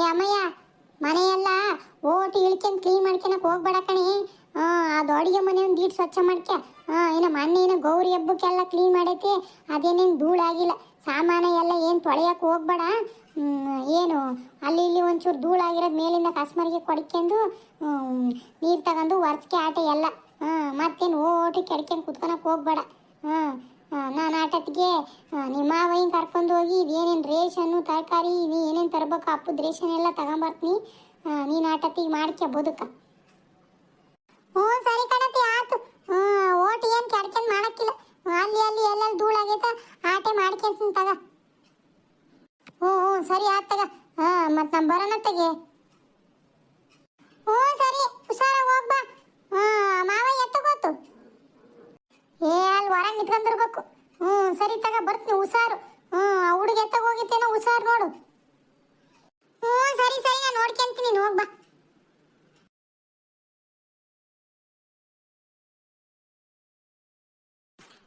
ಏ ಅಮ್ಮಯ್ಯ, ಮನೆಯೆಲ್ಲ ಓಟಿ ಇಳ್ಕೊಂಡು ಕ್ಲೀನ್ ಮಾಡ್ಕೊಳಕ್ ಹೋಗ್ಬೇಡ ಕಣಿ. ಅದು ಅಡುಗೆ ಮನೆ ಒಂದು ಸ್ವಚ್ಛ ಮಾಡ್ಕ ಏನೋ ಮೊನ್ನೆ ಏನೋ ಗೌರಿ ಹಬ್ಬಕ್ಕೆಲ್ಲ ಕ್ಲೀನ್ ಮಾಡೈತಿ. ಅದೇನೇನು ಧೂಳಾಗಿಲ್ಲ ಸಾಮಾನು ಎಲ್ಲ ಏನು ತೊಳೆಯಕ್ಕೆ ಹೋಗ್ಬೇಡ. ಏನು, ಅಲ್ಲಿ ಇಲ್ಲಿ ಒಂಚೂರು ಧೂಳಾಗಿರೋದು ಮೇಲಿಂದ ಕಸ್ಮರಿಗೆ ಕೊಡ್ಕೊಂಡು ನೀರು ತಗೊಂಡು ಒರ್ಸ್ಕೆ ಆಟ ಎಲ್ಲ. ಮತ್ತೇನು ಓಟಿ ಕೆಡ್ಕೊಂಡು ಕುತ್ಕೊಳಕ್ ಹೋಗ್ಬೇಡ. ಹಾಂ ನಾನು ಆಟತ್ತಿಗೆ ನಿಮ್ಮ ಕರ್ಕೊಂಡು ಹೋಗಿ, ಇದೇನೇನು ರೇಷನ್ನು, ತರಕಾರಿ, ನೀ ಏನೇನು ತರಬೇಕು ಅಪ್ಪದ ರೇಷನ್ ಎಲ್ಲ ತಗೊಂಬರ್ತೀನಿ. ನೀನು ಆಟತ್ತಿಗೆ ಮಾಡ್ಕೆ ಬದುಕ. ಹ್ಞೂ, ಸರಿ ಕಣತಿ, ಆತು. ಓಟಿ ಏನು ಕೆಡ್ಕೊಂಡು ಮಾಡಕ್ಕಿಲ್ಲ. ಅಲ್ಲಿ ಅಲ್ಲಿ, ಎಲ್ಲೆಲ್ಲಿ ಧೂಳಾಗೈತ ಆಟೆ ಮಾಡ್ಕೊಂತೀನಿ ತಗ. ಹ್ಞೂ ಹ್ಞೂ, ಸರಿ ಆತ್ ತಗ. ಹಾಂ ಮತ್ತು ಬರೋಣ ತಗೆ. ಹ್ಞೂ, ಸರಿ ಹುಷಾರ ಹೋಗ್ಬಾ ಹಾಂ ಮಾವಯ್ಯ ಎತ್ತ ಗೊತ್ತು ಏ, ಅಲ್ಲಿ ಹೊರಗೆ ನಿಂತ್ಕೊಂಡಿರ್ಬೇಕು. ಹ್ಞೂ ಸರಿ ತಗ, ಬರ್ತೀನಿ, ಹುಷಾರು. ಹ್ಞೂ ಹುಡುಗ ಎತ್ತ ಹೋಗಿತ್ತೇನೋ, ಹುಷಾರು ನೋಡು. ಹ್ಞೂ ಸರಿ ಸರಿ ನಾನು ನೋಡ್ಕೊಂತೀನಿ, ನೀನು ಹೋಗ್ಬಾ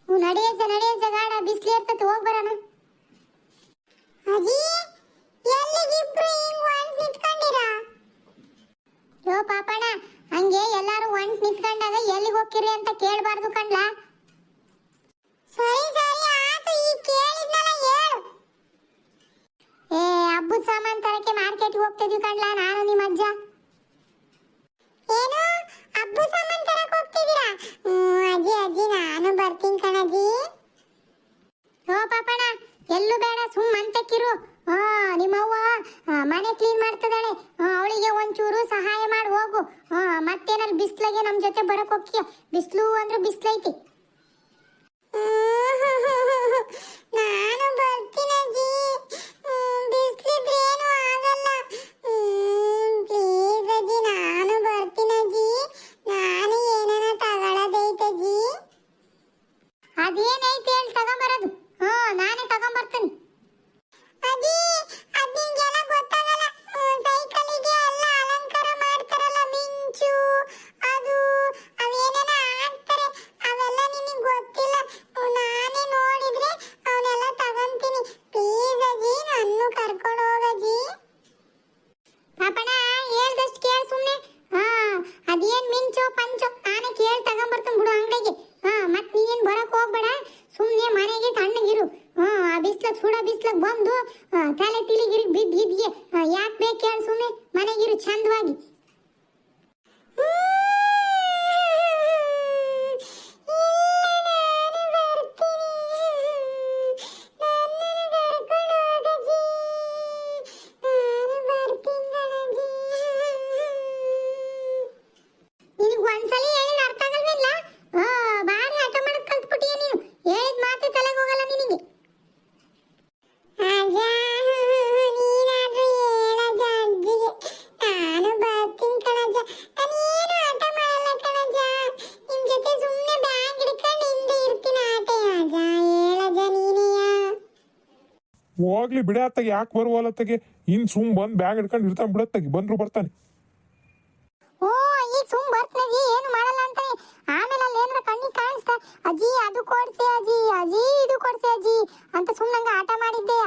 ಹ್ಞೂ ನಡೆಯಜ್ಜ ನಡೆಯಜ್ಜ, ಗಾಡ, ಬಿಸಿಲು ಇರ್ತೈತೆ ಹೋಗಿ ಬರೋಣ. ಅಜಿ, ಎಲ್ಲಿಗಿಬ್ರು ಹಿಂಗ್ ಒಂದ್ ಯೋ ಪಾಪಣ್ಣ, ಹಂಗೆ ಎಲ್ಲಾರು ಒಂದ್ ನಿಂತ್ಕೊಂಡಾಗ ಎಲ್ಲಿಗೆ ಹೋಗ್ತೀರಿ ಅಂತ ಕೇಳಬಾರ್ದು ಕಣ್ಲಾ? ಸರಿ ಸರಿ, ಆತು, ಈ ಕೇಳಿದ್ನಲ್ಲ ಹೇಳು. ಏ ಹಬ್ಬದ ಸಾಮಾನ್ ತರಕ್ಕೆ ಮಾರ್ಕೆಟ್ಗೆ ಹೋಗ್ತಿದ್ವಿ ಕಣ್ಲಾ, ನಾನು ನಿಮ್ಮ ಅಜ್ಜ. ಏನು? ಹಬ್ಬದ ಸಾಮಾನ್ ತರಕ್ಕೆ ಹೋಗ್ತಿದ್ದೀರಾ? ಅಜ್ಜಿ ಅಜ್ಜಿ, ನಾನು ಬರ್ತೀನಿ ಕಣಜ್ಜಿ. ಓ ಪಾಪಣ ಎಲ್ಲೂ ಬೇಡ ಸುಮ್ಮ ಅಂತಕ್ಕಿರು ಹಾ ನಿಮ್ಮವ್ವ ಮನೆ ಕ್ಲೀನ್ ಮಾಡ್ತಿದ್ದಾಳೆ. ಅವಳಿಗೆ ಒಂಚೂರು ಸಹಾಯ ಮಾಡಿ, ಹೋಗು. ಹಾ ಮತ್ತೇನಾದ್ರು ಬಿಸ್ಲಾಗೆ ನಮ್ಮ ಜೊತೆ ಬರಕ್ ಹೋಗ್ತೀಯ? ಬಿಸ್ಲು ಅಂದ್ರೆ ಬಿಸ್ಲೈತಿ. ನಾನು ಬರ್ತೀನಿ ಅಜ್ಜಿ. ಬಿಸ್ಲಿದ್ರೇನು ಸುಡ ಬಿಸ್ಲಕ್ ಬಂದು ತಲೆ ತಿಲಿಗಿರಿ ಬಿದ್ದು ಗಿದ್ಗೆ ಯಾಕೆ ಬೇಕು ಹೇಳು ಸುಮ್ಮನೆ ಮನೆಗಿರು ಚಂದವಾಗಿ ನಿನಗೆ ಒಂದ್ಸಲಿ ಹೇಳಿದ್ರೆ ಅರ್ಥ ಆಗಲ್ವೇಲ್ಲ ಆ, ಬಾರಿ ಆಟ ಮಾಡಕ್ ಕಲ್ತ್ಬಿಟ್ಟಿಯ ನೀನು ಹೇಳಿದ ಮಾತು ತಲೆಗೆ ಹೋಗಲ್ಲ ನಿನಗೆ ನಾನು ಬರ್ತೀನಿ ಕಣಜ್ಜ ನಾನೇನು ಆಟ ಮಾಡಲ್ಲ ಕಣಜ್ಜ ನಿಮ್ ಜೊತೆ ಸುಮ್ಮನೆ ಬ್ಯಾಗ್ ಹಿಡ್ಕೊಂಡು ಹಿಂದೆ ಇರ್ತೀನಿ ಆಟ ಅಜ್ಜ ಹೇಳಜ್ಜ ನೀನೆಯಾ ಹೋಗ್ಲಿ ಬಿಡತ್ತಾಗೆ ಯಾಕೆ ಬರುವಲ್ಲತ್ತಾಗೆ ಇನ್ ಸುಮ್ ಬಂದ್ ಬ್ಯಾಗ್ ಹಿಡ್ಕೊಂಡು ಇರ್ತಾನೆ ಬಿಡತ್ತಾಗೆ ಬಂದ್ರು ಬರ್ತಾನೆ. ಓ ಈಗ ಸುಮ್ ಬರ್ತನಜಿ ಏನು ಮಾಡಲ್ಲ ಅಂತಾನೆ. ಆಮೇಲೆ ಅಲ್ಲಿ ಏನಾರ ಕಣ್ಣಿಗೆ ಕಾಣಿಸ್ತಾ, ಅಜ್ಜಿ, ಅದು ಕೊಡ್ಸಿ ಅಜ್ಜಿ ಅಜ್ಜಿ, ಇದು ಕೊಡ್ಸಿ ಅಜ್ಜಿ ಅಂತ ಸುಮ್ಮನಂಗ ಆಟ ಮಾಡಿದ್ದೆಯ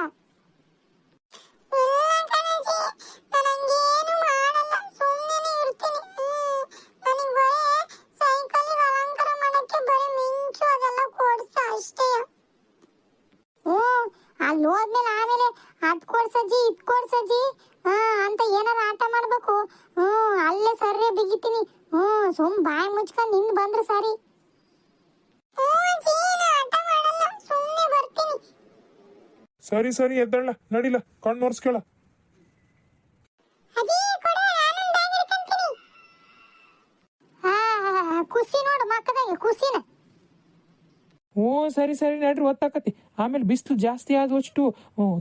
ಅಲ್ಲಿ ಹೋದ್ಮೇಲೆ ಆಮೇಲೆ ಅದ್ ಕೊಡ್ಸಜ್ಜಿ ಇದ್ ಕೊಡ್ಸಜ್ಜಿ ಹಾ ಅಂತ ಏನಾರ ಆಟ ಮಾಡ್ಬೇಕು. ಹ್ಮ್ ಅಲ್ಲೇ ಸರ್ರೆ ಬಿಗಿತೀನಿ. ಹ್ಮ್ ಸುಮ್ ಬಾಯಿ ಮುಚ್ಕೊಂಡ್ ನಿಂದ್ ಬಂದ್ರೆ ಸರಿ. ಸರಿ ಸರಿ ಎದ್ದಳ್ಳ ನಡಿಲ ಕಣ್ಣು ಹಾ ಖುಷಿ ನೋಡು ಮಕ್ಕದಾಗೆ ಖುಷಿನ ಹ್ಞೂ ಸರಿ ಸರಿ, ನಡ್ರಿ ಒತ್ತಾಕತಿ ಆಮೇಲೆ ಬಿಸಿಲು ಜಾಸ್ತಿ ಆದಷ್ಟು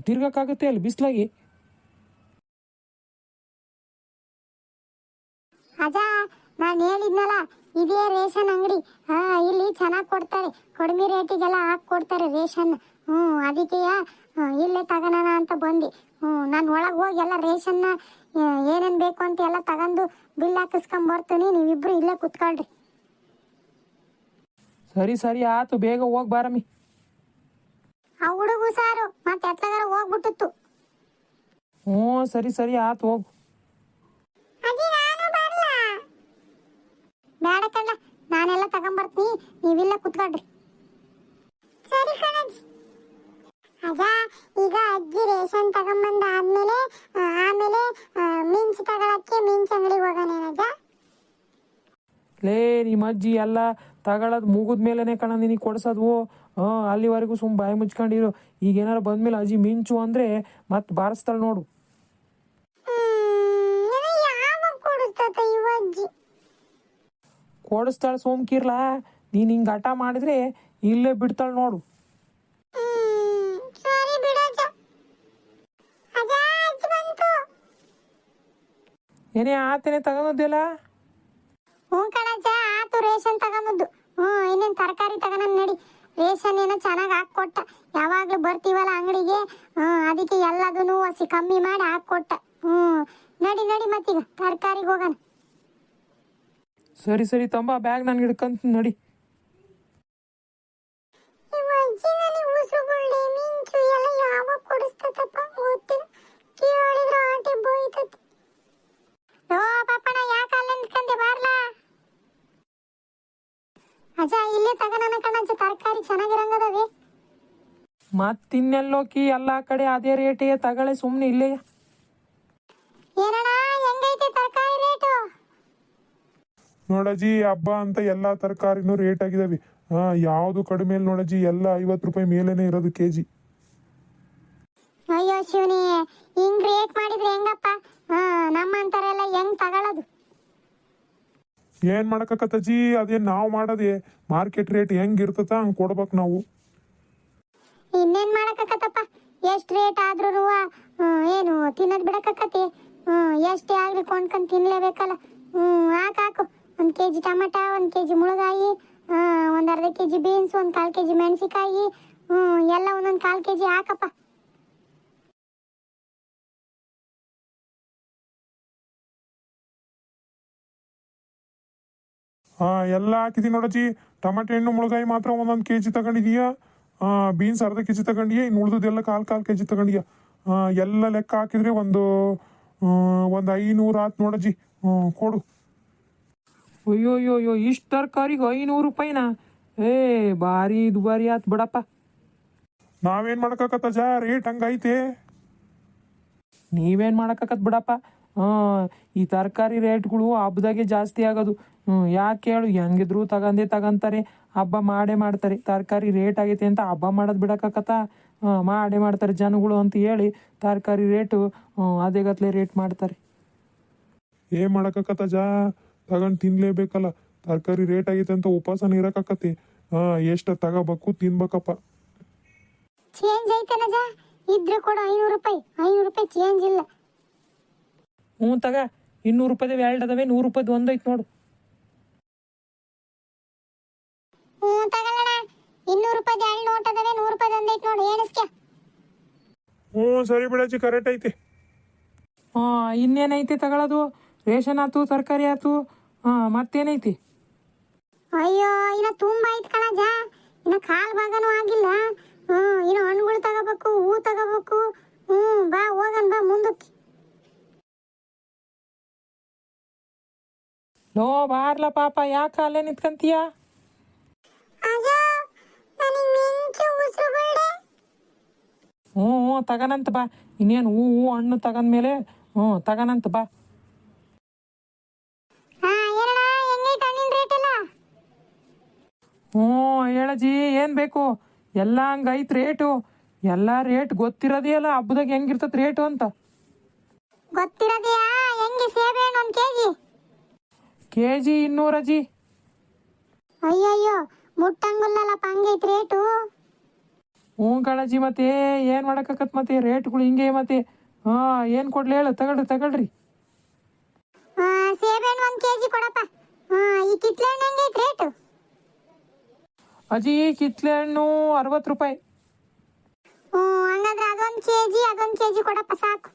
ತಿರ್ಗಕ್ಕಾಗುತ್ತೆ ಅಲ್ಲಿ ಬಿಸಿಲಾಗಿ. ಅಜ್ಜ, ನಾನು ಹೇಳಿದ್ನಲ್ಲ, ಇದೇ ರೇಷನ್ ಅಂಗಡಿ. ಹಾ, ಇಲ್ಲಿ ಚೆನ್ನಾಗಿ ಕೊಡ್ತಾರೆ. ಕಡಿಮೆ ರೇಟಿಗೆಲ್ಲ ಹಾಕಿ ಕೊಡ್ತಾರೆ ರೇಷನ್. ಹ್ಞೂ, ಅದಕ್ಕೆ ಇಲ್ಲೇ ತಗೋಣ ಅಂತ ಬಂದು. ಹ್ಞೂ, ನಾನು ಒಳಗೆ ಹೋಗಿ ಎಲ್ಲ ರೇಷನ್ನ ಏನೇನು ಬೇಕು ಅಂತ ಎಲ್ಲ ತಗೊಂಡು ಬಿಲ್ ಹಾಕಿಸ್ಕೊಂಬರ್ತೀನಿ ನೀವಿಬ್ರು ಇಲ್ಲೇ ಕುತ್ಕೊಳ್ರಿ. ಸರಿ ಸರಿ ಆತು ಬೇಗ ಹೋಗಿ ಬಾರಮ್ಮಿ. ಆ ಹುಡುಗು ಸಾರು ಮತ್ತೆ ಎತ್ತಗಾರ ಹೋಗ್ಬಿಟ್ಟಿತ್ತು. ಹ್ಞೂ ಸರಿ ಸರಿ ಆತು ಹೋಗು. ಅಜ್ಜಿ ನಾನು ಬರಲ್ಲ ಬೇಡ ಕಣ್ಣ ನಾನೆಲ್ಲ ತಗೊಂಬರ್ತೀನಿ ನೀವಿಲ್ಲ ಕುತ್ಕೊಳ್ರಿ. ಸರಿ ಕಣಜ್ಜಿ. ಅಜ್ಜ ಈಗ ಅಜ್ಜಿ ರೇಷನ್ ತಗೊಂಬಂದ ಆದ್ಮೇಲೆ ಆ, ಆಮೇಲೆ ಆ, ಮಿಂಚ್ ತಗೊಳಕ್ಕೆ ಮೀನ್ಸ್ ಅಂಗಡಿಗೆ ಹೋಗೋಣ ಅಜ್ಜ ಲೇ ನಿಮ್ಮ ಅಜ್ಜಿ ಎಲ್ಲ ತಗೊಳ್ಳೋದು ಮುಗಿದ ಮೇಲೇ ಕಣ ನಿನಗೆ ಕೊಡ್ಸೋದು. ಹಾಂ ಅಲ್ಲಿವರೆಗೂ ಸುಮ್ಮ ಬಾಯಿ ಮುಚ್ಕೊಂಡಿರು. ಈಗ ಏನಾರು ಬಂದ್ಮೇಲೆ ಅಜ್ಜಿ ಮಿಂಚು ಅಂದರೆ ಮತ್ತೆ ಬಾರಿಸ್ತಾಳೆ ನೋಡು. ಕೊಡಿಸ್ತಾಳ ಸೋಮ್ಕಿರ್ಲಾ ನೀನು ಹಿಂಗೆ ಹಠ ಮಾಡಿದ್ರೆ ಇಲ್ಲೇ ಬಿಡ್ತಾಳೆ ನೋಡು. ಏನೇ ಆತನೇ ತಗೊಂಡಿಲ್ಲ ಹ್ಞೂ ರೇಷನ್ ತಗೊಂಬುದು. ಹ್ಞೂ, ಇನ್ನೇನು ತರಕಾರಿ ತಗೊಂಡ್ ನಡಿ. ರೇಷನ್ ಏನೋ ಚೆನ್ನಾಗಿ ಹಾಕ್ಕೊಟ್ಟ. ಯಾವಾಗಲೂ ಬರ್ತೀವಲ್ಲ ಅಂಗಡಿಗೆ? ಹ್ಞೂ, ಅದಕ್ಕೆ ಎಲ್ಲದೂ ಹಸಿ ಕಮ್ಮಿ ಮಾಡಿ ಹಾಕ್ಕೊಟ್ಟ. ಹ್ಞೂ, ನಡಿ ನಡಿ ಮತ್ತೀಗ. ತರಕಾರಿಗೆ ಹೋಗೋಣ. ಸರಿ ಸರಿ, ತಂಬಾ, ಬ್ಯಾಗ್ ನಾನು ಹಿಡ್ಕಂತ ನಡಿ. ಅಜ್ಜ ಇಲ್ಲೇ ತಗೋಣ ಕಣಜ್ಜ ತರಕಾರಿ ಚೆನ್ನಾಗಿರಂಗದವೆ ಮತ್ತಿನ್ನೆಲ್ಲೋಕಿ ಎಲ್ಲಾ ಕಡೆ ಅದೇ ರೇಟೇ ತಗೊಳ್ಳಿ ಸುಮ್ಮನೆ ಇಲ್ಲೇ. ಏನಣ್ಣ ಹೆಂಗೈತೆ ತರಕಾರಿ ರೇಟು? ನೋಡಜ್ಜಿ ಹಬ್ಬ ಅಂತ ಎಲ್ಲಾ ತರಕಾರಿನೂ ರೇಟ್ ಆಗಿದಾವೆ. ಹಾ ಯಾವ್ದು ಕಡಿಮೆ ಇಲ್ಲ ನೋಡಜ್ಜಿ ಎಲ್ಲ ಐವತ್ತು ರೂಪಾಯಿ ಮೇಲೇನೆ ಇರೋದು ಕೆಜಿ. ಅಯ್ಯೋ ಶಿವನಿ ಹಿಂಗ್ ರೇಟ್ ಮಾಡಿದ್ರೆ ಹೆಂಗಪ್ಪ? ಹಾ ನಮ್ಮಂತಾರೆಲ್ಲ ಹೆಂಗ್ ತಗೊಳ್ಳೋದು ಏನ್ ಮಾಡಕತ್ತಜ್ಜಿ ಅದೇನ್ ನಾವು ಮಾಡೋದೇ ಮಾರ್ಕೆಟ್ ರೇಟ್ ಹೆಂಗ್ ಇರ್ತದ ಹಂಗ್ ಕೊಡ್ಬೇಕು ನಾವು. ಇನ್ನೇನ್ ಮಾಡಕತ್ತಪ್ಪ ಎಷ್ಟ್ ರೇಟ್ ಆದ್ರೂ ಏನು ತಿನ್ನೋದ್ ಬಿಡಕತ್ತತಿ ಹ್ಮ್, ಎಷ್ಟೇ ಆಗ್ಲಿ ಕೊಂಡ್ಕೊಂಡ್ ತಿನ್ಲೇಬೇಕಲ್ಲ. ಹ್ಮ್, ಹಾಕ್ ಹಾಕು. ಒಂದ್ ಕೆಜಿ ಟಮಾಟ, ಒಂದ್ ಕೆಜಿ ಮುಳಗಾಯಿ ಒಂದ್ ಅರ್ಧ ಕೆಜಿ ಬೀನ್ಸ್, ಒಂದ್ ಕಾಲ್ ಕೆಜಿ ಮೆಣಸಿಕಾಯಿ, ಹ್ಮ್, ಎಲ್ಲ ಒಂದೊಂದ್ ಕಾಲ್ ಕೆಜಿ ಹಾಕಪ್ಪ. ಹಾ ಎಲ್ಲ ಹಾಕಿದೀನಿ ನೋಡಜ್ಜಿ. ಟಮಾಟೆ ಹಣ್ಣು ಮುಳುಗಾಯಿ ಮಾತ್ರ ಒಂದೊಂದು ಕೆ ಜಿ ತಗೊಂಡಿದೀಯಾ ಬೀನ್ಸ್ ಅರ್ಧ ಕೆ ಜಿ ತಗೊಂಡಿಯಾ? ಇನ್ನು ಉಳಿದದೆಲ್ಲ ಕಾಲು ಕಾಲ್ ಕೆ ಜಿ ತಗೊಂಡಿಯಾ ಎಲ್ಲ ಲೆಕ್ಕ ಹಾಕಿದ್ರೆ ಒಂದು ಒಂದು ಐನೂರು ಆತ್ ನೋಡಜ್ಜಿ. ಕೊಡು. ಅಯ್ಯೋ ಅಯ್ಯೋ ಅಯ್ಯೋ ಇಷ್ಟು ತರಕಾರಿಗೆ ಐನೂರು ರೂಪಾಯಿನಾ? ಏ ಭಾರಿ ದುಬಾರಿ ಆತ್ ಬಿಡಪ್ಪ. ನಾವೇನ್ ಜಾ? ರೇಟ್ ಹಂಗೈತೆ. ನೀವೇನು ಮಾಡೋಕ್ಕಾಗತ್ ಬಿಡಪ್ಪ? ಈ ತರಕಾರಿ ರೇಟ್ಗಳು ಹಬ್ಬದಾಗೆ ಜಾಸ್ತಿ ಆಗೋದು. ಹ್ಞೂ ಯಾಕೆ ಹೇಳು ಹೆಂಗಿದ್ರು ತಗಂದೇ ತಗಂತಾರೆ. ಹಬ್ಬ ಮಾಡೇ ಮಾಡ್ತಾರೆ. ತರಕಾರಿ ರೇಟ್ ಆಗೈತೆ ಅಂತ ಹಬ್ಬ ಮಾಡೋದು ಬಿಡೋಕ್ಕತ್ತ ಹಾಂ ಮಾಡೇ ಮಾಡ್ತಾರೆ ಜನಗಳು ಅಂತ ಹೇಳಿ ತರಕಾರಿ ರೇಟು ಅದೇ ಗತ್ಲೆ ರೇಟ್ ಮಾಡ್ತಾರೆ. ಏ ಮಾಡೋಕ್ಕತ್ತ ಜಾ? ತಗೊಂಡು ತಿನ್ಲೇಬೇಕಲ್ಲ. ತರಕಾರಿ ರೇಟ್ ಆಗೈತೆ ಅಂತ ಉಪವಾಸನ ಇರಕಾಕತಿ ಹಾ ಎಷ್ಟು ತಗೋಬೇಕು ತಿನ್ಬೇಕಪ್ಪ. ಚೇಂಜ್ ಜಾ? ಇದ್ರೆ ಕೊಡು ಐನೂರು ರೂಪಾಯಿ. ಐನೂರು ರೂಪಾಯಿ ಚೇಂಜ್ ಇಲ್ಲ. ಹ್ಞೂ ತಗ ಇನ್ನೂರು ರೂಪಾಯಿದವೆ ಎರಡು ಅದಾವೆ ನೂರು ರೂಪಾಯ್ದು ಒಂದೈತೆ ನೋಡು. ಹ್ಞೂ ತಗೊಳ್ಳೋಣ ಇನ್ನೂರು ರೂಪಾಯಿ ಎರಡು ನೋಟ್ ಅದಾವೆ ನೂರು ರೂಪಾಯಿ ಒಂದೈತೆ ನೋಡು ಹ್ಞೂ ಸರಿ ಬಿಡಜ್ಜಿ ಕರೆಕ್ಟ್ ಐತಿ. ಹಾಂ ಇನ್ನೇನೈತೆ ತಗೊಳ್ಳೋದು ರೇಷನ್ ಆಯ್ತು ತರಕಾರಿ ಆಯ್ತು ಹಾಂ ಮತ್ತೇನೈತಿ? ಅಯ್ಯೋ ಇನ್ನ ತುಂಬಾ ಐತ್ ಕಣಜ ಇನ್ನ ಕಾಲ್ ಭಾಗನೂ ಆಗಿಲ್ಲ. ಹ್ಮ್ ಇನ್ನು ಹಣ್ಣುಗಳು ತಗೋಬೇಕು ಹೂ ತಗೋಬೇಕು. ಹ್ಮ್ ಬಾ ಹೋಗನ್ ಬಾ ಮುಂದಕ್ಕೆ ಲೋ ಬಾರ್ಲ ಪಾಪ ಯಾಕೆ ಅಲ್ಲೇ ನಿಂತ್ಕಂತೀಯ? ಹ್ಞೂ ಹ್ಞೂ ತಗನಂತ ಬಾ. ಇನ್ನೇನು ಹೂ ಹೂ ಹಣ್ಣು ತಗಂದ್ಮೇಲೆ ಹ್ಞೂ ತಗನಂತ ಬಾ. ಹ್ಞೂ ಹೇಳಜಿ ಏನು ಬೇಕು? ಎಲ್ಲ ಹಂಗೈತೆ ರೇಟು ಎಲ್ಲ ರೇಟ್ ಗೊತ್ತಿರೋದೇ ಅಲ್ಲ ಹಬ್ಬದಾಗ ಹೆಂಗಿರ್ತದೆ ರೇಟು ಅಂತ. ಗೊತ್ತಿರೋದೆಯಾ? ಹೆಂಗೆ ಸೇಬೆ ಹಣ್ಣು ಒಂದು ಕೆಜಿ? ಕೆ ಜಿ ಇನ್ನೂರಜ್ಜಿ ಅಯ್ಯಯ್ಯೋ ಮುಟ್ಟಂಗುಲ್ಲಲ್ಲಪ್ಪ ಹಂಗೈತೆ ರೇಟು? ಹ್ಞೂ ಕಣಜ್ಜಿ ಮತ್ತೆ ಏನು ಮಾಡೋಕ್ಕಾಗತ್ತೆ ಮತ್ತೆ? ರೇಟ್ಗಳು ಹಿಂಗೆ ಮತ್ತೆ. ಹಾಂ ಏನು ಕೊಡ್ಲಿ ಹೇಳು ತಗೊಳ್ರಿ ತಗೊಳ್ರಿ. ಆ, ಕೆಜಿ ಕೊಡಪ್ಪ. ಈ ಕಿತ್ಲೆ ಹಣ್ಣು ಹೆಂಗೈತೆ ರೇಟು? ಅಜ್ಜಿ ಕಿತ್ಲೆ ಹಣ್ಣು ಅರವತ್ತು ರೂಪಾಯಿ. ಹ್ಞೂ ಹಂಗಂದ್ರೆ ಅದೊಂದು ಕೆಜಿ ಅದೊಂದು ಕೆಜಿ ಕೊಡಪ್ಪ ಸಾಕು.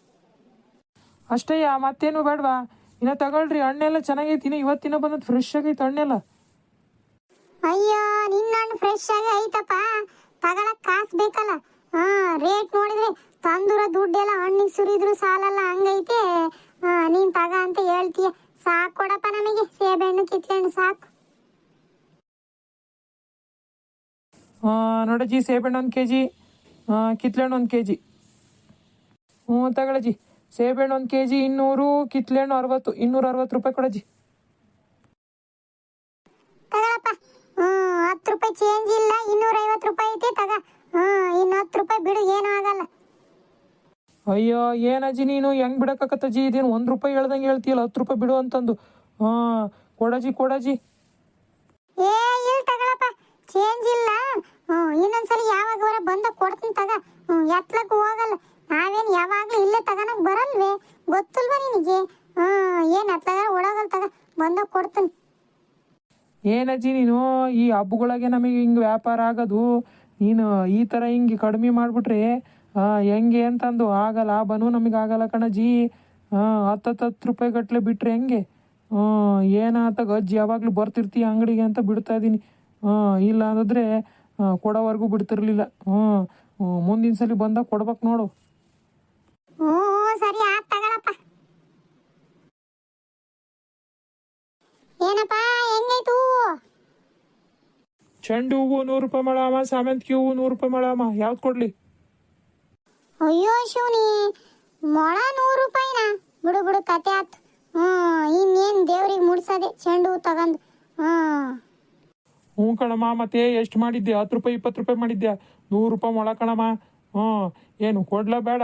ಅಷ್ಟೇಯ ಮತ್ತೇನು ಬೇಡವಾ? ಇನ್ನ ತಗೊಳ್ರಿ ಹಣ್ಣೆಲ್ಲ ಚೆನ್ನಾಗೈತಿ ಇನ್ನು ಇವತ್ತಿನ ಬಂದದ್ದು ಫ್ರೆಶ್ ಆಗೈತೆ ಹಣ್ಣೆಲ್ಲ. ಅಯ್ಯೋ ನಿನ್ನ ಹಣ್ಣು ಫ್ರೆಶ್ ಆಗಿ ಐತಪ್ಪ. ತಗೊಳಕ್ ಕಾಸು ಬೇಕಲ್ಲ. ಹಾ ರೇಟ್ ನೋಡಿದ್ರೆ ತಂದೂರ ದುಡ್ಡೆಲ್ಲ ಹಣ್ಣಿಗೆ ಸುರಿದ್ರು ಸಾಲಲ್ಲ ಹಂಗೈತೆ. ನೀನ್ ತಗ ಅಂತ ಹೇಳ್ತೀಯ. ಸಾಕು ಕೊಡಪ್ಪ ನಮಗೆ ಸೇಬೆಹಣ್ಣು ಕಿತ್ಲೆಹಣ್ಣು ಸಾಕು. ನೋಡಜ್ಜಿ ಸೇಬೆಹಣ್ಣು ಒಂದು ಕೆ ಜಿ ಕಿತ್ಲೆಹಣ್ಣು ಒಂದು ಕೆ ಜಿ ಹ್ಞೂ ತಗೊಳಜ್ಜಿ. ಸೇಬೆಹಣ್ಣು ಒಂದು ಕೆ ಜಿ ಇನ್ನೂರು ಕಿತ್ಲೆಹಣ್ಣು ಅರವತ್ತು ಇನ್ನೂರ ಅರವತ್ತು ರೂಪಾಯಿ ಕೊಡಜ್ಜಿ. ತಗೊಳಪ್ಪ ಹ್ಮ್ ಹತ್ತು ರೂಪಾಯಿ ಚೇಂಜ್ ಇಲ್ಲ ಇನ್ನೂರ ಐವತ್ತು ರೂಪಾಯಿ ಐತೆ ತಗ. ಹ್ಮ್ ಇನ್ನು ಹತ್ತು ರೂಪಾಯಿ ಬಿಡು ಏನೂ ಆಗಲ್ಲ. ಅಯ್ಯೋ ಏನಜ್ಜಿ ನೀನು ಹೆಂಗ್ ಬಿಡಕ್ಕಾಗತ್ತಜ್ಜಿ ಇದೇನು ಒಂದ್ ರೂಪಾಯಿ ಹೇಳ್ದಂಗೆ ಹೇಳ್ತೀಯಲ್ಲ ಹತ್ತು ರೂಪಾಯಿ ಬಿಡು ಅಂತಂದು. ಹಾಂ ಕೊಡಜಿ ಕೊಡಜಿ ಏ ಇಲ್ಲ ತಗೊಳಪ್ಪ ಚೇಂಜ್ ಇಲ್ಲ. ಹ್ಮ್ ಇನ್ನೊಂದ್ಸಲಿ ಯಾವಾಗ ಅವರ ಬಂದ ಕೊಡ್ತೀನಿ ತಗ. ಹ್ಮ್ ಎತ್ಲಕ್ಕೂ ಹೋಗಲ್ಲ. ನಾವೇನ್ ಯಾವಾಗ್ಲೂ ಇಲ್ಲೇ ತಗನಕ್ ಬರಲ್ವೇ? ಗೊತ್ತಿಲ್ವಾ ನಿನಗೆ? ಏನ್ ಕೊಡ್ತೀನಿ. ಏನಜ್ಜಿ ನೀನು? ಈ ಹಬ್ಬಗಳಿಗೆ ನಮಗೆ ಹಿಂಗೆ ವ್ಯಾಪಾರ ಆಗೋದು, ನೀನು ಈ ಥರ ಹಿಂಗೆ ಕಡಿಮೆ ಮಾಡಿಬಿಟ್ರೆ ಹೆಂಗೆ ಅಂತಂದು ಆಗಲ್ಲ ಲಾಭನೂ ನಮಗೆ ಆಗಲ್ಲ ಕಣಜ್ಜಿ. ಹಾಂ ಹತ್ತು ರೂಪಾಯಿ ಗಟ್ಟಲೆ ಬಿಟ್ರೆ ಹೆಂಗೆ? ಏನಾತಾಗ ಅಜ್ಜಿ ಯಾವಾಗಲೂ ಬರ್ತಿರ್ತೀಯ ಅಂಗಡಿಗೆ ಅಂತ ಬಿಡ್ತಾ ಇದ್ದೀನಿ ಹಾಂ ಇಲ್ಲ ಅಂದಿದ್ರೆ ಕೊಡೋವರೆಗೂ ಬಿಡ್ತಿರ್ಲಿಲ್ಲ. ಹ್ಞೂ ಮುಂದಿನ ಸಲ ಬಂದಾಗ ಕೊಡ್ಬೇಕು ನೋಡು. ಹ್ಞೂ ಸರಿ ಆತ್ ತಗೊಳಪ್ಪ. ಏನಪ್ಪ ಹೆಂಗೈತು? ಚೆಂಡು ಹೂವು ನೂರು ರೂಪಾಯಿ ಮಾಡಮ್ಮ ಸಾಮಂತಿಗೆ ಹೂವು ನೂರು ರೂಪಾಯಿ ಮಾಡಮ್ಮ ಯಾವ್ದು ಕೊಡ್ಲಿ? ಅಯ್ಯೋ ಶಿವನಿ ಮೊಳ ನೂರು ರೂಪಾಯಿನ? ಬಿಡು ಬಿಡು ಕತೆ ಆತು. ಹ್ಞೂ ಇನ್ನೇನು ದೇವ್ರಿಗೆ ಮುಡ್ಸದೆ ಚೆಂಡು ಹೂ ತಗೊಂಡು. ಹ್ಞೂ. ಹ್ಞೂ ಕಣಮ್ಮ ಮತ್ತೆ ಎಷ್ಟು ಮಾಡಿದ್ದೆ ಹತ್ತು ರೂಪಾಯಿ ಇಪ್ಪತ್ತು ರೂಪಾಯಿ ಮಾಡಿದ್ದೆ ನೂರು ರೂಪಾಯಿ ಮೊಳ ಕಣಮ್ಮ. ಹ್ಞೂ ಏನು ಕೊಡ್ಲಾ ಬೇಡ.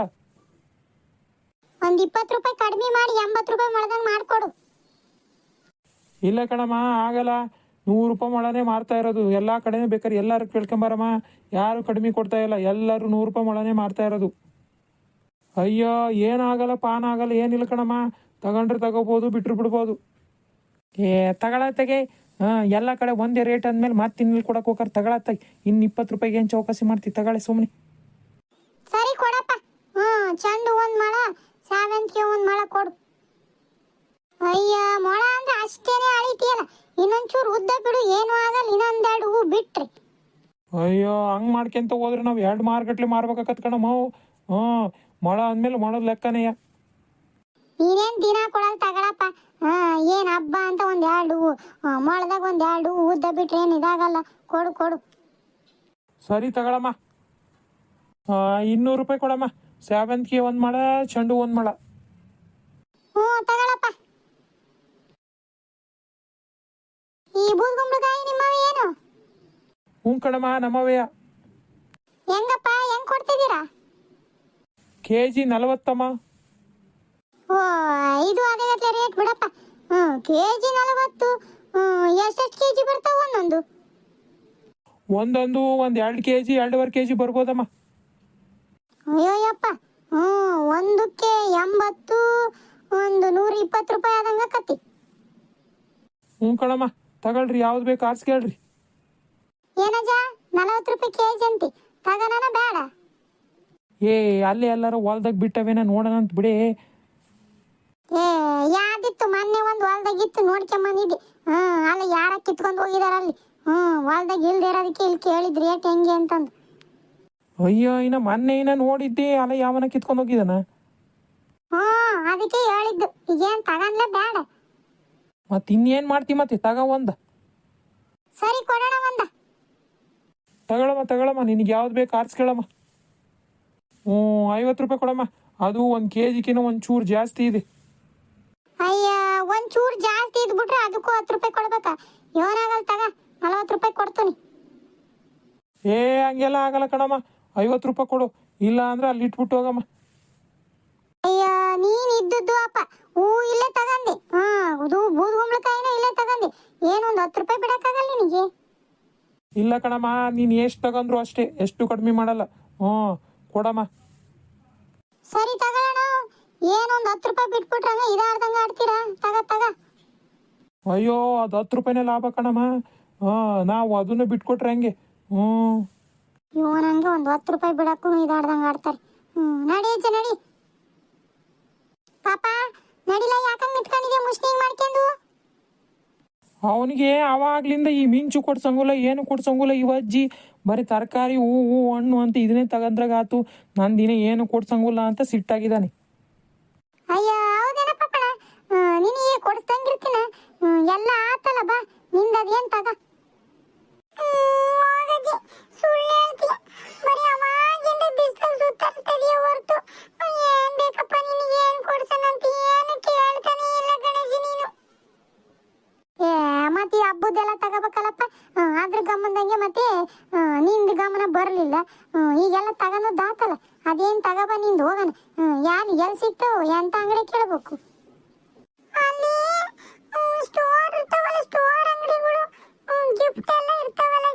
ಒಂದ್ ಇಪ್ಪತ್ತು ರೂಪಾಯಿ ಕಡಿಮೆ ಮಾಡಿ ಎಂಬತ್ತು ರೂಪಾಯಿ ಮಾಡ್ದಂಗ್ ಮಾಡ್ಕೊಡು. ಇಲ್ಲ ಕಣಮ್ಮ ಆಗಲ್ಲ. ನೂರು ರೂಪಾಯಿ ಮೊಳನೆ ಮಾರ್ತಾ ಇರೋದು. ಎಲ್ಲ ಕಡೆನೇ ಬೇಕಾದ್ರೆ ಎಲ್ಲರೂ ಕೇಳ್ಕೊಂಬರಮ್ಮ. ಯಾರು ಕಡಿಮೆ ಕೊಡ್ತಾ ಇಲ್ಲ ಎಲ್ಲರೂ ನೂರು ರೂಪಾಯಿ ಮೊಳನೆ ಮಾರ್ತಾ ಇರೋದು. ಅಯ್ಯೋ ಏನಾಗಲ್ಲ ಪಾನ್ ಆಗಲ್ಲ ಏನಿಲ್ಲ ಕಣಮ್ಮ. ತಗೊಂಡ್ರೆ ತಗೋಬೋದು ಬಿಟ್ರು ಬಿಡ್ಬೋದು. ಏ ತಗೊಳತ್ತಾಗೆ ಹಾ ಎಲ್ಲ ಕಡೆ ಒಂದೇ ರೇಟ್ ಅಂದ್ಮೇಲೆ ಮತ್ತೆ ಇನ್ನಿಲ್ಲಿ ಕೊಡಕ್ಕೆ ಹೋಗಾರ ತಗೊಳತ್ತಾಗ ಇನ್ನು ಇಪ್ಪತ್ತು ರೂಪಾಯಿಗೆ ಏನು ಚೌಕಾಸಿ ಮಾಡ್ತಿ? ತಗೊಳ್ಳಿ ಸುಮ್ಮನೆ ಸರಿ ಕೊಡಪ್ಪ. ಹ್ಮ್ ಚೆಂಡು ಒಂದ್ ಮೊಳ. ಸಾವಂತಿಗೆ ಒಂದ್ ಮೊಳ ಕೊಡು. ಅಯ್ಯ ಮೊಳ ಅಂದ್ರೆ ಅಷ್ಟೇನೆ ಅಳಿತೀಯಲ್ಲ. ಇನ್ನೊಂಚೂರು ಉದ್ದ ಬಿಡು ಏನು ಆಗಲ್ಲ ಇನ್ನೊಂದೆರಡು ಹೂ ಬಿಟ್ರಿ. ಅಯ್ಯೋ ಹಂಗೆ ಮಾಡ್ಕೊಂತ ಹೋದ್ರೆ ನಾವು ಎರಡು ಮಾರ್ಗಟ್ಲೆ ಮಾರ್ಬೇಕಾಗತ್ ಕಣಮ್ಮ ಹ್ಞೂ ಮೊಳ ಅಂದಮೇಲೆ ಮೊಳದ ಲೆಕ್ಕನೆಯ. ನೀನೇನ್ ದಿನ ಕೊಡಲ್ ತಗಳಪ್ಪ? ಹಾ ಏನ್ ಹಬ್ಬ ಅಂತ ಒಂದ್ ಎರಡು ಹೂ. ಮೊಳದಾಗ ಒಂದ್ ಎರಡು ಹೂ ಉದ್ದ ಬಿಟ್ರೆ ಏನ್ ಇದಾಗಲ್ಲ. ಕೊಡು ಕೊಡು. ಸರಿ ತಗಳಮ್ಮ. ಇನ್ನೂರು ರೂಪಾಯಿ ಕೊಡಮ್ಮ. ಸೇವಂತಿಗೆ ಒಂದು ಮೊಳ ಚೆಂಡು ಒಂದು ಮೊಳ. ಹ್ಞೂ ತಗೊಳಪ್ಪ. ಈ ಬೂದ್ಗುಂಬಳಕಾಯಿ ನಿಮ್ಮವ ಏನು? ಹ್ಞೂ ಕಣಮ್ಮ ನಮ್ಮವಯ್ಯ ಹೆಂಗಪ್ಪ ಹೆಂಗ್ ಕೊಡ್ತಿದ್ದೀರಾ? K G ನಲವತ್ತಮ್ಮ. ಓ ಇದು ಅದೇ ರೇಟ್ ಬಿಡಪ್ಪ. ಹ್ಮ್ ಕೆ ಜಿ ನಲವತ್ತು ಎಷ್ಟೆಷ್ಟು ಕೆ ಜಿ ಬರ್ತಾವ ಒಂದೊಂದು? ಒಂದೊಂದು ಒಂದು ಎರಡು ಕೆ ಜಿ ಎರಡೂವರೆ ಕೆ ಜಿ ಬರ್ಬೋದಮ್ಮ. ಅಯ್ಯೋಯಪ್ಪ ಹ್ಞೂ ಒಂದಕ್ಕೆ ಎಂಬತ್ತು ಒಂದು ನೂರ ಇಪ್ಪತ್ತು ರೂಪಾಯಿ ಆದಂಗೆ ಕತ್ತಿ ಹ್ಞೂ ಕಣಮ್ಮ ತಗೊಳ್ರಿ ಯಾವ್ದು ಬೇಕು ಆರ್ಸ್ ಕೇಳ್ರಿ. ಏನಜ್ಜ ನಲವತ್ತು ರೂಪಾಯಿ ಕೆ ಜಿ ಅಂತಿ. ತಗೋಣ ಬೇಡ. ಏ ಅಲ್ಲಿ ಎಲ್ಲಾರು ಹೊಲ್ದಾಗ ಬಿಟ್ಟವೇನ ನೋಡೋಣ ಅಂತ ಬಿಡಿ. ಏ ಯಾವ್ದಿತ್ತು? ಮೊನ್ನೆ ಒಂದು ಹೊಲ್ದಾಗಿತ್ತು ನೋಡ್ಕೊಂಬಂದಿದ್ದೆ ಹ್ಞೂ ಅಲ್ಲಿ ಯಾರ ಕಿತ್ಕೊಂಡು ಹೋಗಿದಾರ ಅಲ್ಲಿ. ಹ್ಞೂ ಹೊಲ್ದಾಗ ಇಲ್ದೇ ಇರೋದಕ್ಕೆ ಇಲ್ಲಿ ಕೇಳಿದ್ರಿ ರೇಟ್ ಹೆಂಗೆ ಅಂತಂದು. ಅಯ್ಯೋ ಇನ್ನ ಮೊನ್ನೆ ಇನ್ನ ನೋಡಿದ್ದೆ ಅಲ್ಲ ಯಾವನ ಕಿತ್ಕೊಂಡು ಹೋಗಿದನ ಹ್ಮ್ ಅದಕ್ಕೆ ಹೇಳಿದ್ದು. ಈಗೇನ್ ತಗನ್ಲೇ ಬೇಡ. ಮತ್ತೆ ಇನ್ನೇನು ಮಾಡ್ತಿ ಮತ್ತೆ? ತಗ ಒಂದ. ಸರಿ ಕೊಡೋಣ ಒಂದ. ತಗೊಳಮ್ಮ ತಗೊಳಮ್ಮ ನಿನಗೆ ಯಾವ್ದು ಬೇಕು ಆರಿಸ್ಕೊಳಮ್ಮ ಹ್ಞೂ ಐವತ್ತು ರೂಪಾಯಿ ಕೊಡಮ್ಮ. ಅದು ಒಂದು ಕೆ ಜಿಗಿನ ಒಂದು ಚೂರು ಜಾಸ್ತಿ ಇದೆ. ಅಯ್ಯ ಒಂದ್ ಚೂರ್ ಜಾಸ್ತಿ ಇದ್ಬಿಟ್ರೆ ಅದಕ್ಕೂ ಹತ್ತು ರೂಪಾಯಿ ಕೊಡ್ಬೇಕಾ? ಏನಾಗಲ್ಲ ತಗ ನಲವತ್ತು ರೂಪಾಯಿ ಕೊಡ್ತೀನಿ. ಏ ಹಂಗೆಲ್ಲ ಆಗಲ್ಲ ಕಣಮ್ಮ. ಐವತ್ತು ರೂಪಾಯಿ ಕೊಡು. ಇಲ್ಲ ಅಂದ್ರೆ ಅಲ್ಲಿ ಇಟ್ಬಿಟ್ಟು ಹೋಗಮ್ಮ. ಅಯ್ಯ ನೀನ್ ಇದ್ದದ್ದು ಅಪ್ಪ. ಹೂ ಇಲ್ಲೇ ತಗಂದಿ ಹಾ ಇದು ಬೂದ್ಗುಂಬಳಕಾಯಿನ ಇಲ್ಲೇ ತಗಂದೆ ಏನೊಂದು ಹತ್ತು ರೂಪಾಯಿ ಬಿಡಕ್ಕಾಗಲ್ಲ ನಿನಗೆ? ಇಲ್ಲ ಕಣಮ್ಮ ನೀನು ಎಷ್ಟು ತಗೊಂಡ್ರು ಅಷ್ಟೇ. ಎಷ್ಟು ಕಡಿಮೆ ಮಾಡಲ್ಲ. ಹ್ಞೂ ಕೊಡಮ್ಮ. ಸರಿ ತಗೊಳ್ಳೋಣ. ಏನೊಂದು ಹತ್ತು ರೂಪಾಯಿ ಬಿಟ್ಬಿಟ್ರಂಗ ಇದಾರ್ದಂಗ ಆಡ್ತೀರಾ? ತಗ ತಗ. ಅಯ್ಯೋ ಅದು ಹತ್ತು ರೂಪಾಯಿನೇ ಲಾಭ ಕಣಮ್ಮ. ಹಾಂ ನಾವು ಅದನ್ನು ಬಿಟ್ಕೊಟ್ರೆ ಹಂಗೆ? ಹ್ಞೂ. ಇವನಂಗೆ ಒಂದು ಹತ್ತು ರೂಪಾಯಿ ಬಿಡಕ್ಕೂ ಇದಾಡ್ದಂಗ ಆಡ್ತಾರೆ. ಹ್ಞೂ ನಡಿ ಅಜ್ಜ ನಡಿ. ಪಾಪ ನಡಿಲ ಯಾಕಂಗ್ ನಿಂತ್ಕೊಂಡಿದ್ಯಾ ಮುಷ್ಟಿಂಗ್ ಮಾಡ್ಕೊಂಡು? ಅವನಿಗೆ ಅವಾಗ್ಲಿಂದ ಈ ಮಿಂಚು ಕೊಡ್ಸಂಗಿಲ್ಲ ಏನು ಕೊಡ್ಸಂಗಿಲ್ಲ ಇವ ಅಜ್ಜಿ. ಬರೀ ತರಕಾರಿ ಹೂ ಹೂ ಹಣ್ಣು ಅಂತ ಇದನ್ನೇ ತಗಂದ್ರಾಗ ಆತು ನಾನು ದಿನ ಏನು ಕೊಡ್ಸಂಗಿಲ್ಲ ಅಂತ ಸಿಟ್ಟಾಗಿದ್ದಾನೆ. ಅಯ್ಯ ಹೌದೇನಪ್ಪ ಎಲ್ಲ ಆತಲ್ಲ ಬಾ ನಿಂದ ಅದೇನ್ ತಗ. ಬರಲಿಲ್ಲ ತಗೊಂಡು ದಾತಲ್ಲ, ಅದೇನ್ ತಗೋಬ ನಿಂದು, ಹೋಗೋಣ. ಯಾರು ಎಲ್ಲಿ ಸಿಗ್ತಾವ, ಎಂತ ಅಂಗಡಿ ಕೇಳಬೇಕು? ಅಲ್ಲಿ ಸ್ಟೋರ್ ಇರ್ತಾವಲ್ಲ ಸ್ಟೋರ್ ಅಂಗಡಿಗಳು. ಗಿಫ್ಟ್ ಎಲ್ಲ ಇರ್ತಾವಲ್ಲ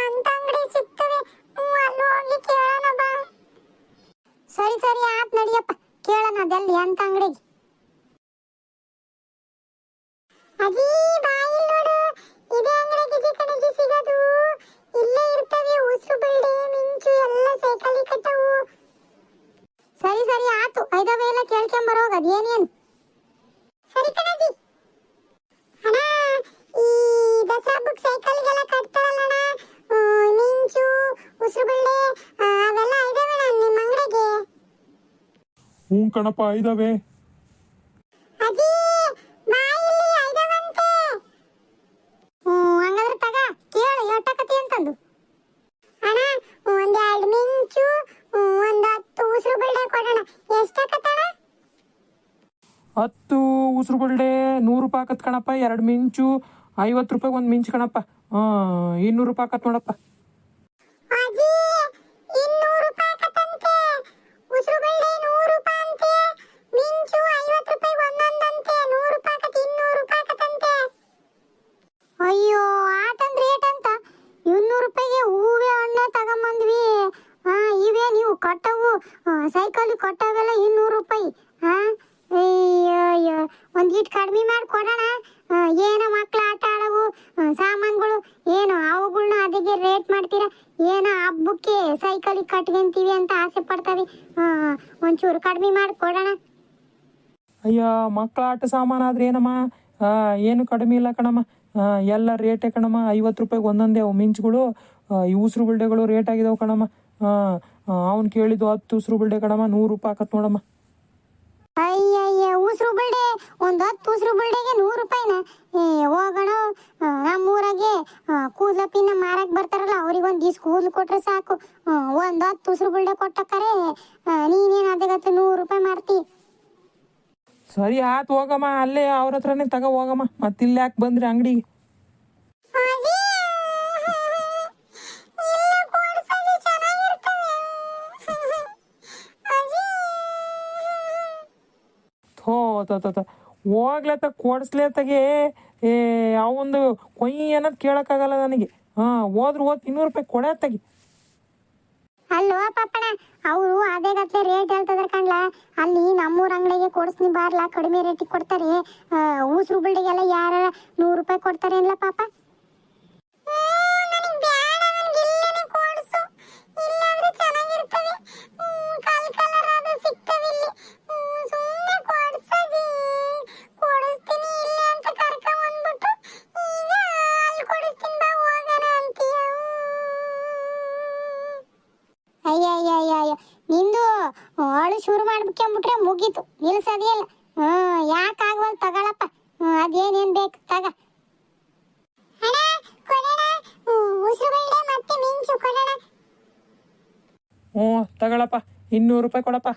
ಅಂತ ಅಂಗಡಿ ಸಿಗ್ತವೆ ಅಲ್ಲಿ ಹೋಗಿ ಕೇಳೋಣ ಬಾ. ಸರಿ ಸರಿ, ಆತ್ ನಡಿಯಪ್ಪ. ಕೇಳೋಣ ಅದೆಲ್ಲಿ ಎಂತ ಅಂಗಡಿಗೆ. ಅಜ್ಜಿ ಬಾಯಿಲ್ ನೋಡು. ಇದೇ ಅಂಗಡಿಗೆ ಜಿ ಕಣಜಿ ಸಿಗೋದು. ಉಸರು ಬಳ್ಳಿ ಮಿಂಚು ಎಲ್ಲ ಸೈಕಲ್ ಕಟ್ಟವು ಸರಿ ಸರಿ, ಆತು. ಐದವೆ ಎಲ್ಲ ಕೇಳ್ಕೊಂಬರೋಗ ಅದೇನೇನು? ಸರಿ ಕಣಜಿ. ಅಣ್ಣ, ಈ ದಸರಾ ಬುಕ್ ಸೈಕಲ್ಗೆಲ್ಲ ಕಟ್ತಾರಲ್ಲಣ್ಣ. ಅಣ್ಣ ಮಿಂಚು ಉಸರು ಬಳ್ಳಿ ಅವೆಲ್ಲ ಐದವೆ ನಿಮ್ಮ ಅಂಗಡಿಗೆ. ಹ್ಞೂ ಕಣಪ್ಪ ಇದಾವೆ ಅಜ್ಜಿ ಬಾಯಿಲಿ ಐದವಂತೆ ಹ್ಮ್ ಹಂಗಾದ್ರೆ ತಗ ಕೇಳು ಎಷ್ಟಕತಿ ಅಂತಂದು ಅಣ್ಣ ಒಂದ್ ಎರಡು ಮಿಂಚು ಹ್ಮ್, ಒಂದ್ ಹತ್ತು ಉಸಿರು ಬಿಲ್ಡೆ ಕೊಡೋಣ ಎಷ್ಟಕತ್ತಣ ಹತ್ತು ಉಸಿರು ಬಳ್ಳೆ ನೂರು ರೂಪಾಯಿ ಕಣಪ್ಪ ಎರಡು ಮಿಂಚು ಐವತ್ತು ರೂಪಾಯಿ ಒಂದು ಮಿಂಚು ಕಣಪ್ಪ. ಹಾಂ ಇನ್ನೂರು ರೂಪಾಯಿ ಆಕತ್ ನೋಡಪ್ಪ ಅಜ್ಜಿ ಇನ್ನೂರು ರೂಪಾಯಿ ಆಕತ್ತಂತೆ ಉಸಿರು ಬಿಲ್ಡೆ ನೂರು ರೂಪಾಯಿ ಅಂತೆ ಮಿಂಚು ಐವತ್ತು ರೂಪಾಯಿ ಒಂದೊಂದಂತೆ ನೂರು ರೂಪಾಯಿ ಆಕತ್ ಇನ್ನೂರು ರೂಪಾಯಿ ಆಕತ್ತಂತೆ ಅಯ್ಯೋ ಆಟಂದ್ ರೇಟ್ ಅಂತ ಇನ್ನೂರು ರೂಪಾಯಿಗೆ ಹೂವೆ ಹಣ್ಣೆ ತಗೊಂಬಂದ್ವಿ ಹಾ ಇವೇ ನೀವು ಕಟ್ಟವು ಸೈಕಲ್ ಕಟ್ಟವೆಲ್ಲ ಇನ್ನೂರು ರೂಪಾಯಿ ಹಾ ಅಯ್ಯೋ ಅಯ್ಯೋ ಒಂದ್ ಇಟ್ ಕಡಿಮೆ ಮಾಡಿ ಕೊಡೋಣ ಆ, ಏನೋ ಮಕ್ಳು ಆಟ ಆಡವು ಆ, ಸಾಮಾನ್ಗಳು ಏನು ಅವುಗಳ್ನ ಅದಕ್ಕೆ ರೇಟ್ ಮಾಡ್ತೀರಾ ಏನೋ ಹಬ್ಬಕ್ಕೆ ಸೈಕಲ್ ಕಟ್ಕೊಂತೀವಿ ಅಂತ ಆಸೆ ಪಡ್ತಾವೆ ಆ, ಒಂಚೂರು ಕಡಿಮೆ ಮಾಡಿ ಕೊಡೋಣ ಅಯ್ಯ ಮಕ್ಕಳ ಆಟ ಸಾಮಾನು ಆದ್ರೆ ಏನಮ್ಮ? ಏನು ಕಡಿಮೆ ಇಲ್ಲ ಕಣಮ್ಮ. ಎಲ್ಲ ರೇಟ್ ಕಣಮ್ಮ, ಐವತ್ತು ರೂಪಾಯಿಗೆ ಒಂದೊಂದೇ ಅವು ಮಿಂಚುಗಳು. ಈ ಉಸಿರು ಬಿಲ್ಡೆಗಳು ರೇಟ್ ಆಗಿದಾವೆ ಕಣಮ್ಮ. ಅವ್ನು ಕೇಳಿದ್ದು ಹತ್ತು ಉಸಿರು ಬಿಲ್ಡೆ ಕಣಮ್ಮ, ನೂರು ರೂಪಾಯಿ ಹಾಕತ್ ನೋಡಮ್ಮ. ಅಯ್ಯಯ್ಯ ಉಸಿರು ಬಿಲ್ಡೆ ಒಂದು ಹತ್ತು ಉಸಿರು ಬಿಲ್ಡೆಗೆ ನೂರು ರೂಪಾಯಿನ? ಹೋಗೋಣ ನಮ್ಮೂರಾಗೆ ಕೂದಲಪ್ಪಿನ ಮಾರಕ್ಕೆ ಬರ್ತಾರಲ್ಲ ಅವ್ರಿಗೆ ಒಂದು ಈಸ್ ಕೂದಲು ಕೊಟ್ರೆ ಸಾಕು. ಒಂದ ಒಂದು ಹತ್ತು ಉಸಿರು ಬಿಲ್ಡೆ ಕೊಟ್ಟಕ್ಕಾರೆ ನೀನೇನು ಅದೇ ನೂರು ರೂಪಾಯಿ ಮಾರ್ತಿ? ಸರಿ ಆತು, ಹೋಗಮ್ಮ. ಅಲ್ಲೇ ಅವ್ರ ಹತ್ರನೇ ತಗೋ, ಹೋಗಮ್ಮ. ಮತ್ತಿಲ್ಲ ಯಾಕೆ ಬಂದ್ರಿ ಅಂಗಡಿಗೆ? ಥೋ ತೋ ಹೋಗ್ಲತ್ತ ಕೊಡಿಸ್ಲೇತಗೆ ಏ, ಅವಂದು ಕೊಯ್ಯ ಅನ್ನೋದು ಕೇಳೋಕ್ಕಾಗಲ್ಲ ನನಗೆ. ಹಾಂ, ಹೋದ್ರು ಹೋದ್ ಇನ್ನೂರು ರೂಪಾಯಿ ಕೊಡತ್ತಗಿ ಅಲ್ವಾ ಪಾಪಣ ಅವರು ಅದೇ ಗತ್ತೆ ರೇಟ್ ಹೇಳ್ತದ್ರ ಕಣ್ಲ. ಅಲ್ಲಿ ನಮ್ಮೂರ ಅಂಗಡಿಗೆ ಕೊಡಿಸ್ನಿ ಬಾರ್ಲಾ, ಕಡಿಮೆ ರೇಟಿಗೆ ಕೊಡ್ತಾರೆ. ಉಸಿರು ಬಿಲ್ಡಿಗೆಲ್ಲ ಯಾರ ನೂರು ರೂಪಾಯಿ ಕೊಡ್ತಾರೆ ಅನ್ಲ ಪಾಪ? ಇಲ್ಲ ಹ್ಮ್ ಯಾಕಾಗ್ವಲ್ ಆಗವಲ್ ತಗೊಳಪ್ಪ. ಹ್ಮ್ ಅದೇನೇನ್ ಬೇಕು ತಗ. ಮತ್ತೆ ಮಿಂಚು ಕೊಡೋಣ ಹ್ಞೂ ತಗೊಳಪ್ಪ. ಇನ್ನೂರು ರೂಪಾಯಿ ಕೊಡಪ್ಪ.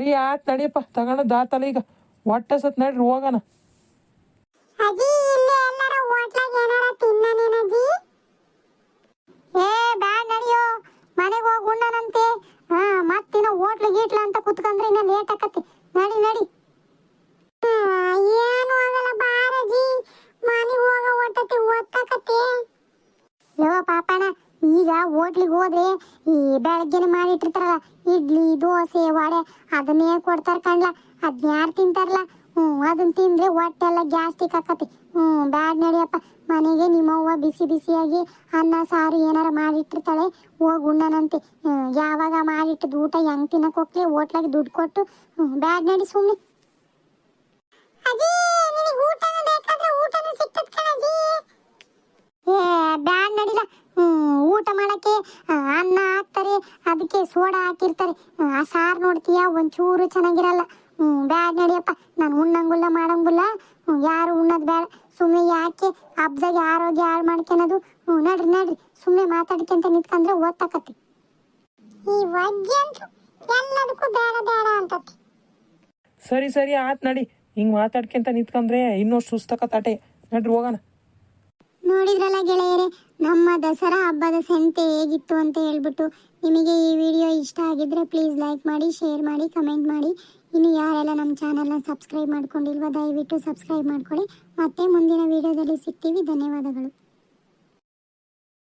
ಸರಿ ಯಾಕೆ ನಡಿಯಪ್ಪ ತಗೊಂಡದ್ದು ಆತಲ್ಲ ಈಗ ಒಟ್ಟ ಸತ್ ನಡ್ರಿ, ಹೋಗೋಣ. ಇಲ್ಲಿ ಎಲ್ಲರ ಹೋಟ್ಲಾಗ ಏನಾರ ತಿನ್ನನೇನಜ್ಜಿ ಏ, ಬ್ಯಾಡ ನಡಿಯೋ, ಮನೆಗೆ ಹಾ ಮತ್ತಿನ ಹೋಟ್ಲು ಗೀಟ್ಲ ಅಂತ ಕುತ್ಕಂದ್ರೆ ಇನ್ನ ನಡಿ ನಡಿ. ಏನು ಆಗಲ್ಲ ಬಾರಜಿ ಮನೆಗೆ ಹೋಗೋ ಹೊಟ್ಟತಿ ಒತ್ತಾಕತಿ ಯೋ ಈಗ ಹೋಟ್ಲಿಗೆ ಹೋದ್ರೆ ಈ ಬೆಳಗ್ಗೆನೆ ಮಾಡಿಟ್ಟಿರ್ತಾರಲ್ಲ ಇಡ್ಲಿ, ದೋಸೆ, ವಡೆ, ಅದನ್ನೇ ಕೊಡ್ತಾರ ಕಣ್ಲ. ಅದ್ನ ಯಾರು ತಿಂತಾರಲ್ಲ ಹ್ಞೂ ಅದನ್ನ ತಿಂದ್ರೆ ಹೊಟ್ಟೆಲ್ಲ ಗ್ಯಾಸ್ಟಿಕ್ ಆಕತಿ. ಹ್ಞೂ, ಬ್ಯಾಡ್ ನಡಿಯಪ್ಪ. ಮನೆಗೆ ನಿಮ್ಮವ್ವ ಬಿಸಿ ಬಿಸಿಯಾಗಿ ಅನ್ನ, ಸಾರು ಏನಾರ ಮಾಡಿಟ್ಟಿರ್ತಾಳೆ, ಹೋಗಿ ಉಣ್ಣನಂತೆ. ಯಾವಾಗ ಮಾಡಿಟ್ಟಿದ್ದು ಊಟ ಹೆಂಗ್ ತಿನ್ನಕ್ ಹೋಗ್ಲಿ, ಹೋಟ್ಲಾಗಿ ದುಡ್ಡು ಕೊಟ್ಟು. ಬ್ಯಾಡ್ ನಡಿ ಸುಮ್ಮನೆ ಏ, ಬ್ಯಾಡ್ ನಡಿಲ್ಲ ಊಟ ಮಾಡಕ್ಕೆ ಅನ್ನ ಹಾಕ್ತಾರೆ ಅದಕ್ಕೆ ಸೋಡಾ ಹಾಕಿರ್ತಾರೆ. ಆ, ಸಾರ್ ನೋಡ್ತೀಯ? ಒಂಚೂರು ಚೆನ್ನಾಗಿರಲ್ಲ. ಬ್ಯಾಡ್ ನಡಿಯಪ್ಪ. ನಾನು ಉಣ್ಣಂಗುಲ್ಲ ಮಾಡಂಗುಲ್ಲ. ಯಾರು ಉಣ್ಣೋದು ಬೇಡ ಸುಮ್ಮನೆ ಯಾಕೆ ಹಬ್ದಾಗೆ ಆರೋಗ್ಯ ಹಾಳು ಮಾಡ್ಕೊಳೋದು ನಡ್ರಿ ನಡ್ರಿ. ಸುಮ್ಮನೆ ಮಾತಾಡ್ಕೊಂತ ನಿಂತ್ಕೊಂಡ್ರೆ ಓದ್ತಕತ್ತಿ ಈ ವಜ್ಜಂತು ಎಲ್ಲದಕ್ಕೂ ಬೇಡ ಬೇಡ ಅಂತತಿ ಸರಿ ಸರಿ ಆತ್ ನಡಿ. ಹಿಂಗ್ ಮಾತಾಡ್ಕೊಂತ ನಿಂತ್ಕೊಂಡ್ರೆ ಇನ್ನೂ ಸುಸ್ತಕತ್ತಾಟೆ ನಡ್ರಿ ಹೋಗೋಣ. ನೋಡಿದ್ರಲ್ಲ ಗೆಳೆಯರೆ, ನಮ್ಮ ದಸರಾ ಹಬ್ಬದ ಸಂತೆ ಹೇಗಿತ್ತು ಅಂತ ಹೇಳ್ಬಿಟ್ಟು ನಿಮಗೆ ಈ ವಿಡಿಯೋ ಇಷ್ಟ ಆಗಿದ್ರೆ ಪ್ಲೀಸ್ ಲೈಕ್ ಮಾಡಿ ಶೇರ್ ಮಾಡಿ ಕಮೆಂಟ್ ಮಾಡಿ. ಇನ್ನು ಯಾರೆಲ್ಲ ನಮ್ಮ ಚಾನಲ್ನ ಸಬ್ಸ್ಕ್ರೈಬ್ ಮಾಡ್ಕೊಂಡಿಲ್ವ ದಯವಿಟ್ಟು ಸಬ್ಸ್ಕ್ರೈಬ್ ಮಾಡ್ಕೊಳ್ಳಿ. ಮತ್ತೆ ಮುಂದಿನ ವಿಡಿಯೋದಲ್ಲಿ ಸಿಗ್ತೀವಿ. ಧನ್ಯವಾದಗಳು.